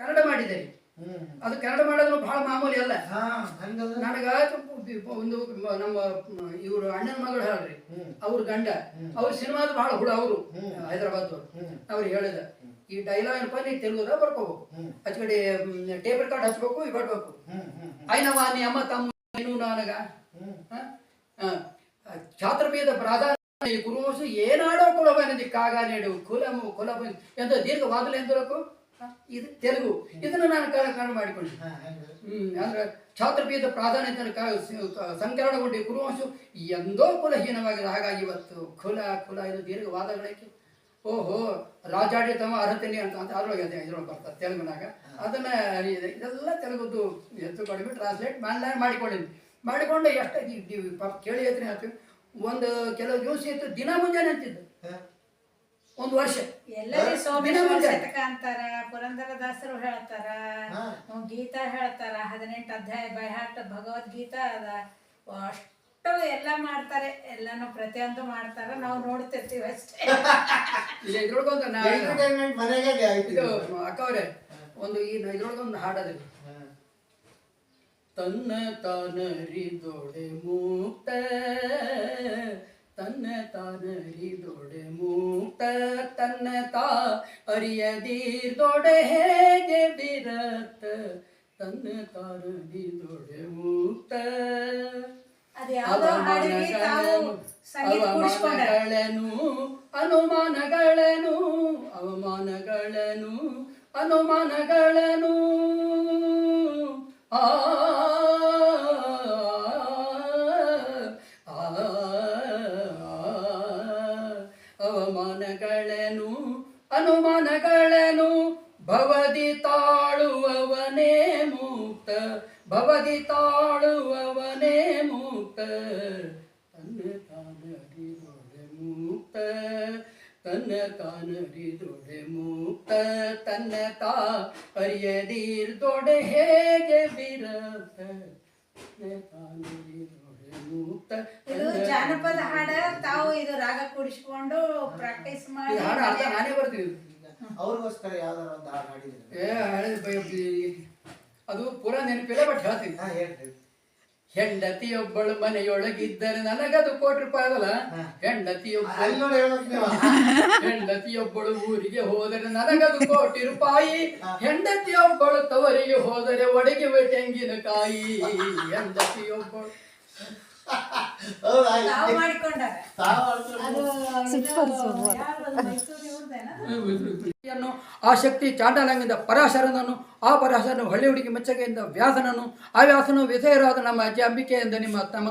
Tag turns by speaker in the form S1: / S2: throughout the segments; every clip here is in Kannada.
S1: ಕನ್ನಡ
S2: ಮಾಡಿದ್ದಾರೆ
S1: ಅದು ಕನ್ನಡ ಮಾಡೋದು ಬಹಳ ಮಾಮೂಲಿ ಅಲ್ಲ. ನನಗ ಒಂದು ನಮ್ಮ ಇವರು ಅಣ್ಣನ ಮಗಳು ಹೇಳ್ರಿ. ಅವ್ರ ಗಂಡ. ಅವ್ರ ಸಿನಿಮಾದ ಬಹಳ ಹುಳ ಅವರು. ಹೈದರಾಬಾದ್ ಅವ್ರು ಹೇಳಿದ ಈ ಡೈಲಾಗ್ ಏನಪ್ಪ ನೀ ತೆಲುಗು ಬರ್ಕೋಬೇಕು. ಅಚ್ಕಡೆ ಟೇಬಲ್ ಕಾರ್ಡ್ ಹಚ್ಬೇಕು ಈಗ ಬರ್ಬೇಕು. ಆಯ್ನವ ನೀ ಅಮ್ಮ
S2: ತಮ್ಮ
S1: ಏನು ನನಗ. ಛಾತ್ರಪೀದ ಪ್ರಾಧಾನ್ಯ ಗುರುವಂಶ ಏನಾಡೋ ಕುಲಬನದಿ ಕಾಗ ನೀಡು ಕುಲಮು ಕುಲಭ ಎಂತ ದೀರ್ಘವಾದಲೆ ಎಂದರಕು ಇದು ತೆಲುಗು. ಇದನ್ನು ನಾನು ಕಾರಣ ಮಾಡಿಕೊಂಡೆ. ಅಂದ್ರೆ ಛಾತ್ರಪೀಠ ಪ್ರಾಧಾನ್ಯತೆಯನ್ನು ಸಂಕರಣಗೊಂಡಿ ಕುರುವಂಶು ಎಂದೋ ಕುಲಹೀನವಾಗಿದೆ. ಹಾಗಾಗಿ ಇವತ್ತು ಕುಲ ಕುಲ ಇದು ದೀರ್ಘವಾದಗಳಕ್ಕೆ ಓಹೋ ರಾಜಾಡಿತಮ ಅರ್ಹತೆನಿ ಅಂತ ಅಂತ ಅದ್ರೊಳಗೆ ಅದೇ ಇದ್ರೊಳಗೆ ಬರ್ತಾರೆ ತೆಲುಗುನಾಗ. ಅದನ್ನ ಇದೆಲ್ಲ ತೆಲುಗುದ್ದು ಎತ್ತು ಕಡಿಮೆ ಟ್ರಾನ್ಸ್ಲೇಟ್ ನಾನು ಮಾಡಿಕೊಂಡಿನಿ. ಮಾಡಿಕೊಂಡು ಎಷ್ಟಾಗಿ ಕೇಳಿ ಹೇಳ್ತೀನಿ ಅಂತ ಒಂದು ಕೆಲವು ದಿವಸ ಇತ್ತು ದಿನ ಮುಂಜಾನೆ ಅಂತಿದ್ದು. ಒಂದು ವರ್ಷ. ದಿನ ಮುಂಜಾನೆ.
S3: ಶತಕ ದಾಸರು ಪುರಂದರದಾಸರು ಹೇಳ್ತಾರ. ಗೀತಾ ಹೇಳ್ತಾರ ಹದಿನೆಂಟು ಅಧ್ಯಾಯ ಬೈಹಾಟ ಭಗವದ್ಗೀತಾ ಅದ ಅಷ್ಟು ಎಲ್ಲ ಮಾಡ್ತಾರೆ ಎಲ್ಲಾನು ಪ್ರತಿಯೊಂದು ಮಾಡ್ತಾರ ನಾವು ನೋಡ್ತಿರ್ತೀವಿ ಅಷ್ಟೇ
S1: ಅಕ್ಕವ್ರೆ ಇದ್ರೊಳಗೆ ಒಂದು ಈ
S2: ಎಂಟರ್ಟೈನ್ಮೆಂಟ್ ಮನೆಗೆ
S1: ತನ್ನ
S2: ತಾನರಿ
S1: ದೊಡೆ ಮೂಕ್ತ ಒಂದು ಈ ಇದ್ರೊಳಗೆ ಒಂದು ಹಾಡೋದಿಲ್ಲ
S2: ಹಾ.
S1: ತನ್ನ ತಾನರಿ ದೊಡೆ ತನ್ನ ತಾನರಿದೊಡೆ ಮುಕ್ತ ತನ್ನ ತಾ ಅರಿಯದಿರ್ದೊಡೆ ಹೇಗೆ ಬಿರತ್ತ? ತನ್ನ ತಾನರಿದೊಡೆ ಮುಕ್ತ. ಅವಮಾನಗಳನ್ನು ಅನುಮಾನಗಳನ್ನು ಅವಮಾನಗಳನ್ನು ಆ ಆ, ಅವಮಾನಗಳನ್ನು ಅನುಮಾನಗಳೇನು. ಭವದಿ ತಾಳುವವನೇ ಮುಕ್ತ, ಭವದಿ ತಾಳುವವನೇ ಮುಕ್ತ. ತನ್ನ ತಾನರಿದೊಡೆ ಮುಕ್ತ, ತನ್ನ ತಾನರಿದೊಡೆ ಮುಕ್ತ. ತನ್ನ ತಾ ಅರಿಯದಿರ್ದೊಡೆ ಹೇಗೆ ಬಿರತ
S3: ಇದು ಜಾನಪದ ಹಾಡ ತಾವು ಇದು ರಾಗ ಕೂಡಿಸ್ಕೊಂಡು ಪ್ರಾಕ್ಟೀಸ್ ಮಾಡಿ
S1: ಹಾಡು ನಾನೇ ಬರ್ತೀನಿ
S2: ಅವ್ರಿಗೋಸ್ಕರ ಯಾವ್ದಾರ ಒಂದು ಹಾಡು ಹಾಡಿದ್ರೆ.
S1: ಅದು ಪೂರ ನೆನಪಿಲ್ಲ ಬಟ್ ಹೇಳ್ತೀನಿ.
S2: ಹೇಳ್ತೀನಿ ಹೇಳ್ರಿ.
S1: ಹೆಂಡತಿಯೊಬ್ಬಳು ಮನೆಯೊಳಗಿದ್ದರೆ ನನಗದು ಕೋಟಿ ರೂಪಾಯಿ ಅದಲ್ಲ. ಹೆಂಡತಿಯೊಬ್ಬಳು ಹೆಂಡತಿಯೊಬ್ಬಳು ಊರಿಗೆ ಹೋದರೆ ನನಗದು ಕೋಟಿ ರೂಪಾಯಿ. ಹೆಂಡತಿಯೊಬ್ಬಳು ತವರಿಗೆ ಹೋದರೆ ಒಡಗಿವೆ ತೆಂಗಿನಕಾಯಿ ಹೆಂಡತಿಯೊಬ್ಬಳು.
S2: ಮಾಡಿಕೊಂಡ
S1: ತಾವು ಆ ಶಕ್ತಿ ಚಾಂಡಾಲಂಗಿಂದ ಪರಾಶರನನ್ನು ಆ ಪರಾಶರನು ಹಳ್ಳಿ ಹುಡುಗಿ ಮೆಚ್ಚಗೆಯಿಂದ ವ್ಯಾಸನನ್ನು ಆ ವ್ಯಾಸನು ವಿಜಯರಾದ ನಮ್ಮ ಅಜ್ಜಿ ಅಂಬಿಕೆಯಿಂದ ನಿಮ್ಮ ತಮ್ಮ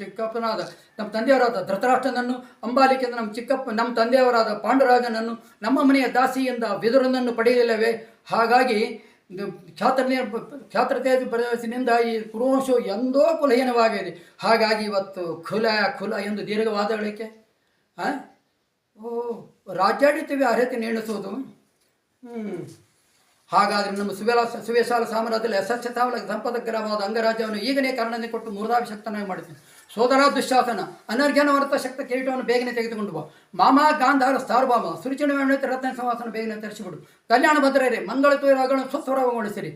S1: ಚಿಕ್ಕಪ್ಪನಾದ ನಮ್ಮ ತಂದೆಯವರಾದ ಧೃತರಾಷ್ಟ್ರನನ್ನು, ಅಂಬಾಲಿಕೆಯಿಂದ ನಮ್ಮ ಚಿಕ್ಕಪ್ಪ, ನಮ್ಮ ತಂದೆಯವರಾದ ಪಾಂಡುರಾಜನನ್ನು, ನಮ್ಮ ಮನೆಯ ದಾಸಿಯಿಂದ ವಿದುರನನ್ನು ಪಡೆಯಲಿಲ್ಲವೇ? ಹಾಗಾಗಿ ಛಾತ್ರನೇ ಪ್ರದೇಶದಿಂದ ಪ್ರದರ್ಶನಿಂದ ಈ ಕುರುವಂಶವು ಎಂದೋ ಕುಲಹೀನವಾಗಿದೆ ಹಾಗಾಗಿ ಇವತ್ತು ಕುಲ ಕುಲ ಎಂದು ದೀರ್ಘವಾದಗಳಿಗೆ ಆ? ಓ, ರಾಜ್ಯಾಡಳಿತವೇ ಅರ್ಹತೆ ನೇಣಿಸುವುದು? ಹ್ಞೂ ಹಾಗಾದರೆ ನಮ್ಮ ಸುವೆಲಾ ಸುವೇಶಾಲ ಸಾಮ್ರಾಜ್ಯದಲ್ಲಿ ಅಸಸ್ಯ ಸಂಪದಗ್ರಹವಾದ ಸಂಪದ ಅಂಗರಾಜ್ಯವನ್ನು ಈಗನೇ ಕಾರಣನೇ ಕೊಟ್ಟು ಮೂರ್ಧಾಭಿಶಕ್ತನಾಗಿ ಮಾಡಿದ್ದೀನಿ ಸೋದರ ದುಶಾಸನ ಅನರ್ಘ್ಯನ ವರ್ತ ಶಕ್ತ ಕಿರೀಟವನ್ನು ಬೇಗನೆ ತೆಗೆದುಕೊಂಡು ಬಾ. ಮಾಮ, ಗಾಂಧಾರ, ಸಾರ್ವಭಾಮ ಸುರುಚಿನ ವೇಣುತ್ತ ರತ್ನ ಸಂವಾಸನ ಬೇಗನೆ ತರಿಸಿಬಿಡು ಕಲ್ಯಾಣ ಭದ್ರರೇ ಮಂಗಳ ತುಯರಾಗಳನ್ನು ಸ್ವಸ್ವರಗೊಳಿಸಿರಿ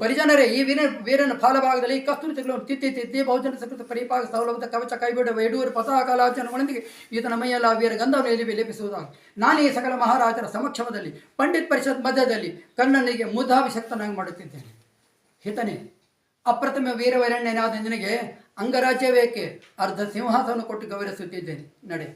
S1: ಪರಿಜನರೇ, ಈ ವೀರ, ವೀರನ ಫಲಭಾಗದಲ್ಲಿ ಕಸ್ತೂರಿ ತಿಂಗಳನ್ನು ತಿತ್ತಿ ತಿತ್ತಿ ಬಹುಜನ ಸಕೃತ ಪರಿಪಾಕ ಸೌಲಭ್ಯ ಕವಚ ಕೈಬಿಡುವ ಯಡೂರು ಪತಾಕಾಲಾಚನಗಳೊಂದಿಗೆ ಈತನ ಮೈಯಲ್ಲ ವೀರ ಗಂಧವನ್ನು ಎಲ್ಲಿ ಲೇಪಿಸುವುದಾಗಿ. ನಾನು ಸಕಲ ಮಹಾರಾಜರ ಸಮಕ್ಷಮದಲ್ಲಿ, ಪಂಡಿತ್ ಪರಿಷತ್ ಮಧ್ಯದಲ್ಲಿ ಕಣ್ಣನಿಗೆ ಮುದ್ದಾಭಿಷಕ್ತನಾಗಿ ಮಾಡುತ್ತಿದ್ದೇನೆ. ಹಿತನೇ, ಅಪ್ರತಿಮ ವೀರವೈರಣ್ಯನಾದ ನಿನಗೆ ಅಂಗರಾಜ್ಯ ಬೇಕೆ ಅರ್ಧ ಸಿಂಹಾಸನ ಕೊಟ್ಟು ಗೌರವಿಸುತ್ತಿದ್ದೇನೆ. ನಡೆ.